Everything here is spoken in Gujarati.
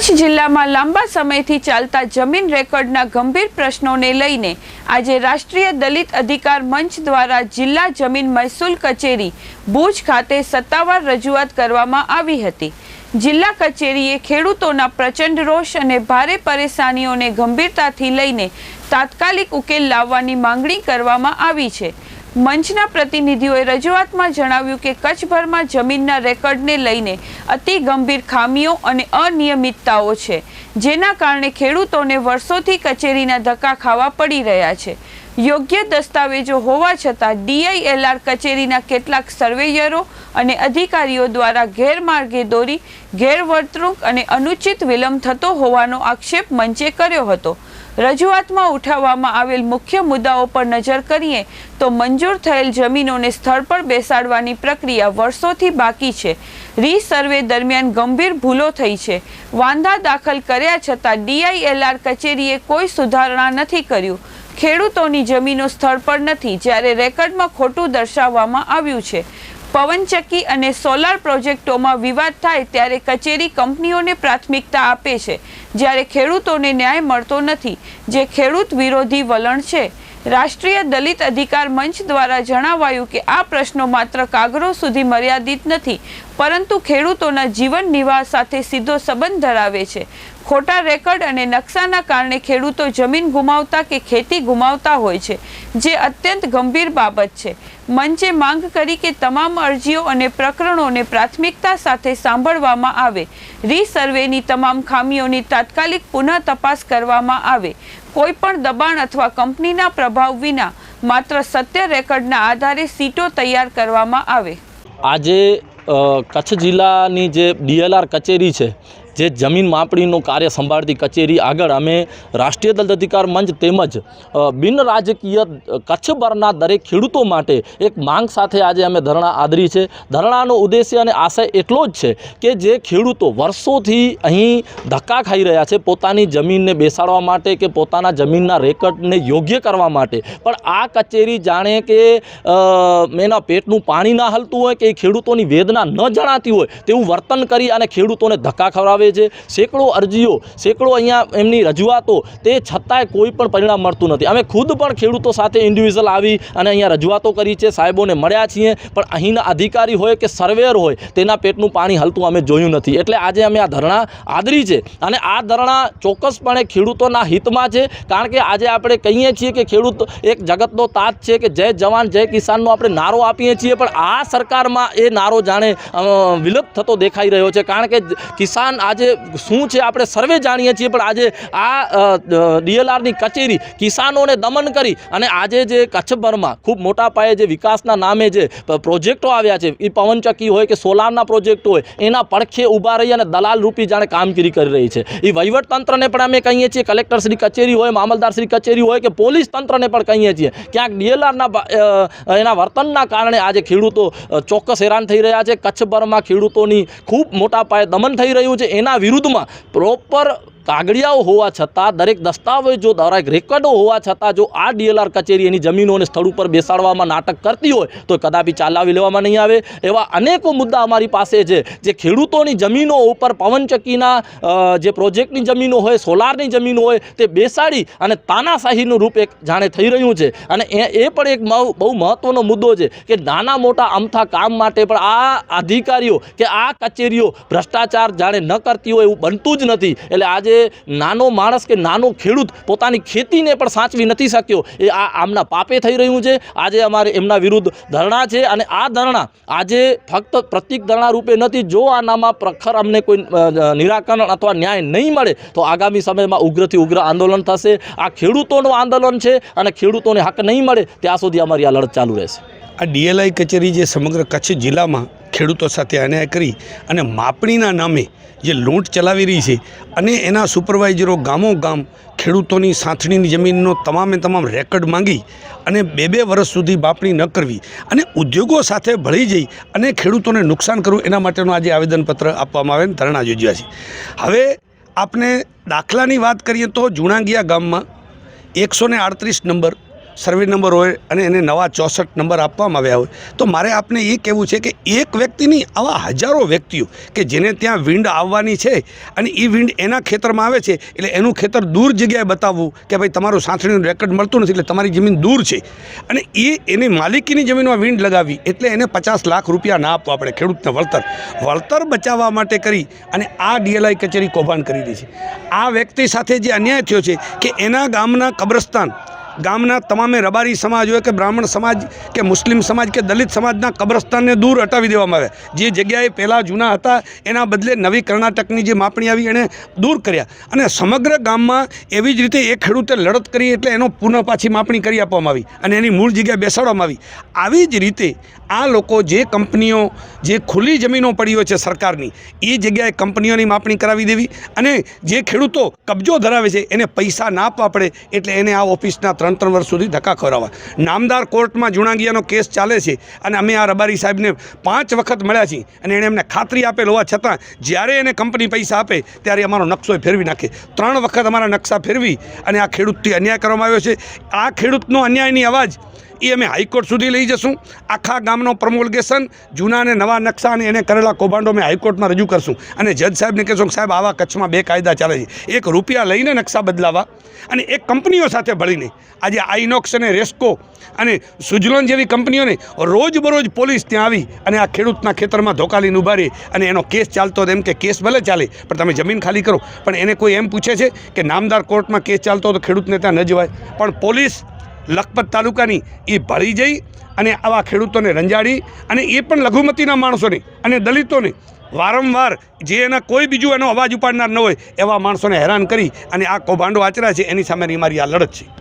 કચ્છ જિલ્લામાં લાંબા સમયથી ચાલતા જમીન રેકોર્ડના ગંભીર પ્રશ્નોને લઈને આજે રાષ્ટ્રીય દલિત અધિકાર મંચ દ્વારા જિલ્લા જમીન મહેસૂલ કચેરી ભુજ ખાતે સત્તાવાર રજૂઆત કરવામાં આવી હતી. જિલ્લા કચેરીએ ખેડૂતોના પ્રચંડ રોષ અને ભારે પરેશાનીઓને ગંભીરતાથી લઈને તાત્કાલિક ઉકેલ લાવવાની માંગણી કરવામાં આવી છે. મંચના પ્રતિનિધિઓએ રજૂઆતમાં જણાવ્યું કે કચ્છભરમાં જમીનના રેકર્ડને લઈને અતિ ગંભીર ખામીઓ અને અનિયમિતતાઓ છે, જેના કારણે ખેડૂતોને વર્ષોથી કચેરીના ધક્કા ખાવા પડી રહ્યા છે. યોગ્ય દસ્તાવેજો હોવા છતાં ડીઆઈએલઆર કચેરીના કેટલાક સર્વેયરો અને અધિકારીઓ દ્વારા ગેરમાર્ગે દોરી, ગેરવર્તણૂક અને અનુચિત વિલંબ થતો હોવાનો આક્ષેપ મંચે કર્યો હતો. રજૂઆતમાં ઉઠાવવામાં આવેલ મુખ્ય મુદ્દાઓ પર નજર કરીએ તો મંજૂર થયેલ જમીનોને સ્થળ પર બેસાડવાની પ્રક્રિયા વર્ષોથી બાકી છે. રીસર્વે દરમિયાન ગંભીર ભૂલો થઈ છે. વાંધા દાખલ કર્યા છતાં ડીઆઈએલઆર કચેરીએ કોઈ સુધારણા નથી કર્યું. ખેડૂતોની જમીનો સ્થળ પર નથી, જ્યારે રેકર્ડમાં ખોટું દર્શાવવામાં આવ્યું છે. પવનચક્કી અને સોલાર પ્રોજેક્ટોમાં વિવાદ થાય ત્યારે કચેરી કંપનીઓને પ્રાથમિકતા આપે છે. જ્યારે ખેડૂતોને ન્યાય મળતો નથી, જે ખેડૂત વિરોધી વલણ છે. રાષ્ટ્રીય દલિત અધિકાર મંચ દ્વારા જણાવાયું કે આ પ્રશ્નો માત્ર કાગરો સુધી મર્યાદિત નથી પરંતુ ખેડૂતોના જીવન નિવાહ સાથે સીધો સંબંધ ધરાવે છે. ખોટા રેકર્ડ અને નકશાના કારણે ખેડૂતો જમીન ગુમાવતા કે ખેતી ગુમાવતા હોય છે, જે અત્યંત ગંભીર બાબત છે. મંચે માંગ કરી કે તમામ અરજીઓ અને પ્રકરણોને પ્રાથમિકતા સાથે સાંભળવામાં આવે. રીસર્વેની તમામ ખામીઓની તાત્કાલિક પુનઃ તપાસ કરવામાં આવે. કોઈ પણ દબાણ અથવા કંપનીના પ્રભાવ વિના માત્ર સત્ય રેકર્ડના આધારે સીટો તૈયાર કરવામાં આવે. આજે કચ્છ જિલ્લાની જે ડીએલઆર કચેરી છે જે જમીન માપણીનું કાર્ય સંભાળતી કચેરી આગળ અમે રાષ્ટ્રીય દલિત અધિકાર મંચ તેમજ બિન રાજકીય કચ્છભરના દરેક ખેડૂતો માટે એક માંગ સાથે આજે અમે ધરણા આદરી છે. ધરણાનો ઉદ્દેશ્ય અને આશય એટલો જ છે કે જે ખેડૂતો વર્ષોથી અહીં ધક્કા ખાઈ રહ્યા છે પોતાની જમીનને બેસાડવા માટે કે પોતાના જમીનના રેકર્ડને યોગ્ય કરવા માટે. પણ આ કચેરી જાણે કે એના પેટનું પાણી ના હલતું હોય કે ખેડૂતોની વેદના ન જણાતી હોય તેવું વર્તન કરી અને ખેડૂતોને ધક્કા ખવડાવે છે સેંકડો અરજીઓ, સેંકડો અહીંયા એમની રજૂઆતો, તે છતાંય કોઈ પણ પરિણામ મળતું નથી. અમે ખુદ પણ ખેડૂતો સાથે ઇન્ડિવિઝ્યુઅલ આવી અને અહીંયા રજૂઆતો કરી છે, સાહેબોને મળ્યા છીએ, પણ અહીંના અધિકારી હોય કે સર્વેયર હોય, તેના પેટનું પાણી હલતું અમે જોયું નથી. એટલે આજે અમે આ ધરણા આદરી છે અને આ ધરણા ચોક્કસપણે ખેડૂતોના હિતમાં છે, કારણ કે આજે આપણે કહીએ છીએ કે ખેડૂત એક જગતનો તાજ છે કે જય જવાન, જય કિસાનનો આપણે નારો આપીએ છીએ, પણ આ સરકારમાં એ નારો જાણે વિલુપ્ત થતો દેખાઈ રહ્યો છે. કારણ કે કિસાન આજે શું છે આપણે સર્વે જાણીએ છીએ, પણ આજે આ ડીએલઆરની કચેરી કિસાનોને દમન કરી અને આજે જે કચ્છભરમાં ખૂબ મોટા પાયે જે વિકાસના નામે જે પ્રોજેક્ટો આવ્યા છે એ પવનચક્કી હોય કે સોલારના પ્રોજેક્ટ હોય, એના પડખે ઊભા રહી અને દલાલ રૂપી જાણે કામગીરી કરી રહી છે. એ વહીવટતંત્રને પણ અમે કહીએ છીએ કલેક્ટરશ્રી કચેરી હોય મામલદારશ્રી કચેરી હોય કે પોલીસ તંત્રને પણ કહીએ છીએ. ક્યાંક ડીએલઆરના એના વર્તનના કારણે આજે ખેડૂતો ચોક્કસ હેરાન થઈ રહ્યા છે. કચ્છભરમાં ખેડૂતોની ખૂબ મોટા પાયે દમન થઈ રહ્યું છે. એના વિરુદ્ધમાં પ્રોપર કાગળિયાઓ હોવા છતાં દરેક દસ્તાવેજો દરેક રેકર્ડો હોવા છતાં જો આ ડીએલઆર કચેરી એની જમીનો અને સ્થળ ઉપર બેસાડવામાં નાટક કરતી હોય, તો કદાપી ચાલાવી લેવામાં નહીં આવે. એવા અનેકો મુદ્દા અમારી પાસે છે, જે ખેડૂતોની જમીનો ઉપર પવનચક્કીના જે પ્રોજેક્ટની જમીનો હોય, સોલારની જમીનો હોય, તે બેસાડી અને તાનાશાહીનું રૂપ એક જાણે થઈ રહ્યું છે. અને એ પણ એક બહુ મહત્ત્વનો મુદ્દો છે કે નાના મોટા અમથા કામ માટે પણ આ અધિકારીઓ કે આ કચેરીઓ ભ્રષ્ટાચાર જાણે ન કરતી હોય એવું બનતું જ નથી. એટલે આજે નાનો માણસ કે નાનો ખેડૂત પોતાની ખેતીને પણ સાચવી નથી શક્યો. એ આ આમના પાપે થઈ રહ્યું છે. આજે અમારે એમના વિરુદ્ધ ધરણા છે અને આ ધરણા આજે ફક્ત પ્રતિક ધરણા રૂપે નથી. જો આનામાં પ્રખર અમને કોઈ નિરાકરણ અથવા ન્યાય નહીં મળે, તો આગામી સમયમાં ઉગ્રથી ઉગ્ર આંદોલન થશે. આ ખેડૂતોનું આંદોલન છે અને ખેડૂતોને હક નહીં મળે, ત્યાં સુધી અમારી આ લડત ચાલુ રહેશે. આ ડીએલઆઈ કચેરી જે સમગ્ર કચ્છ જિલ્લામાં ખેડૂતો સાથે અન્યાય કરી અને માપણીના નામે જે લૂંટ ચલાવી રહી છે અને એના સુપરવાઇઝરો ગામો ગામ ખેડૂતોની સાંથણીની જમીનનો તમામે તમામ રેકર્ડ માંગી અને બે બે વર્ષ સુધી માપણી ન કરવી અને ઉદ્યોગો સાથે ભળી જઈ અને ખેડૂતોને નુકસાન કરવું એના માટેનું આજે આવેદનપત્ર આપવામાં આવે ધરણા યોજ્યા છે. હવે આપણે દાખલાની વાત કરીએ તો જુણાગિયા ગામમાં એકસો આડત્રીસ નંબર સર્વે નંબર હોય અને એને નવા ચોસઠ નંબર આપવામાં આવ્યા હોય. તો મારે આપને એ કહેવું છે કે એક વ્યક્તિની આવા હજારો વ્યક્તિઓ કે જેને ત્યાં વિંડ આવવાની છે અને એ વિંડ એના ખેતરમાં આવે છે, એટલે એનું ખેતર દૂર જગ્યાએ બતાવવું કે ભાઈ તમારું સાંથણીનું રેકર્ડ મળતું નથી, એટલે તમારી જમીન દૂર છે. અને એ એની માલિકીની જમીનમાં વિંડ લગાવી, એટલે એને પચાસ લાખ રૂપિયા ના આપવા આપણે ખેડૂતને વળતર. વળતર બચાવવા માટે કરી અને આ ડીએલઆઈ કચેરી કૌભાંડ કરી રહી છે. આ વ્યક્તિ સાથે જે અન્યાય થયો છે કે એના ગામના કબ્રસ્તાન ગામના તમામે રબારી સમાજ હોય કે બ્રાહ્મણ સમાજ કે મુસ્લિમ સમાજ કે દલિત સમાજના કબ્રસ્તાનને દૂર હટાવી દેવામાં આવે. જે જગ્યાએ પહેલાં જૂના હતા, એના બદલે નવી કર્ણાટકની જે માપણી આવી એણે દૂર કર્યા. અને સમગ્ર ગામમાં એવી જ રીતે એ ખેડૂતે લડત કરી એટલે એનો પુનઃ પાછી માપણી કરી આપવામાં આવી અને એની મૂળ જગ્યાએ બેસાડવામાં આવી. આવી જ રીતે આ લોકો જે કંપનીઓ, જે ખુલ્લી જમીનો પડી હોય છે સરકારની, એ જગ્યાએ કંપનીઓની માપણી કરાવી દેવી અને જે ખેડૂતો કબજો ધરાવે છે એને પૈસા ના આપવા પડે એટલે એને આ ઓફિસના ત્રણ ત્રણ વર્ષ સુધી ધક્કા ખવડાવવા. નામદાર કોર્ટમાં જુણાગીયાનો કેસ ચાલે છે અને અમે આ રબારી સાહેબને પાંચ વખત મળ્યા છીએ અને એણે અમને ખાતરી આપેલ હોવા છતાં જ્યારે એને કંપની પૈસા આપે ત્યારે અમારો નકશો ફેરવી નાખે. ત્રણ વખત અમારા નકશા ફેરવી અને આ ખેડૂતથી અન્યાય કરવામાં આવ્યો છે. આ ખેડૂતનો અન્યાયની અવાજ એ અમે હાઈકોર્ટ સુધી લઈ જશું. આખા ગામનો પ્રમોલગેશન, જૂના અને નવા નકશા અને એને કરેલા કૌભાંડો અમે હાઈકોર્ટમાં રજૂ કરશું. અને જજ સાહેબને કહેશું સાહેબ, આવા કચ્છમાં બે કાયદા ચાલે છે. એક રૂપિયા લઈને નકશા બદલાવા અને એક કંપનીઓ સાથે ભળીને. આજે આઈનોક્સ અને રેસ્કો અને સુજલોન જેવી કંપનીઓને રોજબરોજ પોલીસ ત્યાં આવી અને આ ખેડૂતના ખેતરમાં ધોકા લઈને અને એનો કેસ ચાલતો હતો એમ કે કેસ ભલે ચાલે, પણ તમે જમીન ખાલી કરો. પણ એને કોઈ એમ પૂછે છે કે નામદાર કોર્ટમાં કેસ ચાલતો હતો ખેડૂતને ત્યાં ન જવાય. પણ પોલીસ લખપત તાલુકાની એ ભળી જઈ અને આવા ખેડૂતોને રંજાડી અને એ પણ લઘુમતીના માણસોને અને દલિતોને વારંવાર જે એના કોઈ બીજું એનો અવાજ ઉપાડનાર ન હોય એવા માણસોને હેરાન કરી અને આ કૌભાંડો આચરા છે, એની સામેની મારી આ લડત છે.